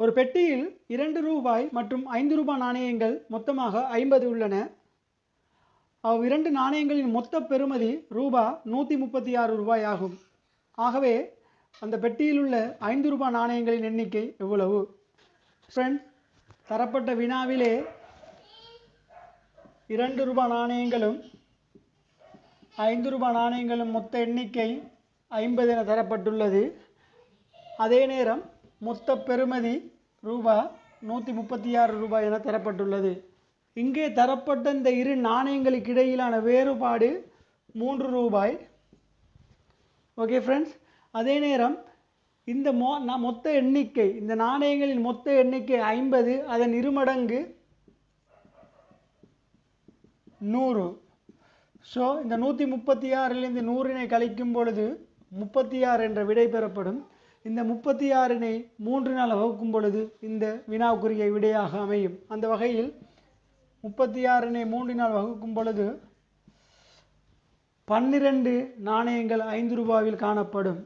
ஒரு பெட்டியில் இரண்டு ரூபாய் மற்றும் ஐந்து ரூபாய் நாணயங்கள் மொத்தமாக ஐம்பது உள்ளன. அவ் இரண்டு நாணயங்களின் மொத்த பெறுமதி ரூபா நூற்றி முப்பத்தி ஆறு ரூபாய் ஆகும் ஆகவே அந்த பெட்டியில் உள்ள ஐந்து ரூபாய் நாணயங்களின் எண்ணிக்கை எவ்வளவு? ஃப்ரெண்ட்ஸ் தரப்பட்ட வினாவிலே இரண்டு ரூபாய் நாணயங்களும் ஐந்து ரூபாய் நாணயங்களும் மொத்த எண்ணிக்கை ஐம்பது என தரப்பட்டுள்ளது. அதே நேரம் மொத்த பெறுமதி ரூபா நூற்றி முப்பத்தி ஆறு ரூபாய் என தரப்பட்டுள்ளது. இங்கே தரப்பட்ட இந்த இரு நாணயங்களுக்கு இடையிலான வேறுபாடு மூன்று ரூபாய். ஓகே ஃப்ரெண்ட்ஸ் அதே நேரம் இந்த மொ மொத்த எண்ணிக்கை இந்த நாணயங்களின் மொத்த எண்ணிக்கை ஐம்பது அதன் இருமடங்கு நூறு. ஸோ இந்த நூற்றி முப்பத்தி ஆறிலிருந்து நூறினை கழிக்கும் பொழுது முப்பத்தி ஆறு என்ற விடை பெறப்படும். இந்த முப்பத்தி ஆறினை நாள் வகுக்கும் பொழுது இந்த வினாவுக்குரிய விடையாக அமையும். அந்த வகையில் முப்பத்தி ஆறினை நாள் வகுக்கும் பொழுது பன்னிரண்டு நாணயங்கள் ஐந்து ரூபாவில் காணப்படும்.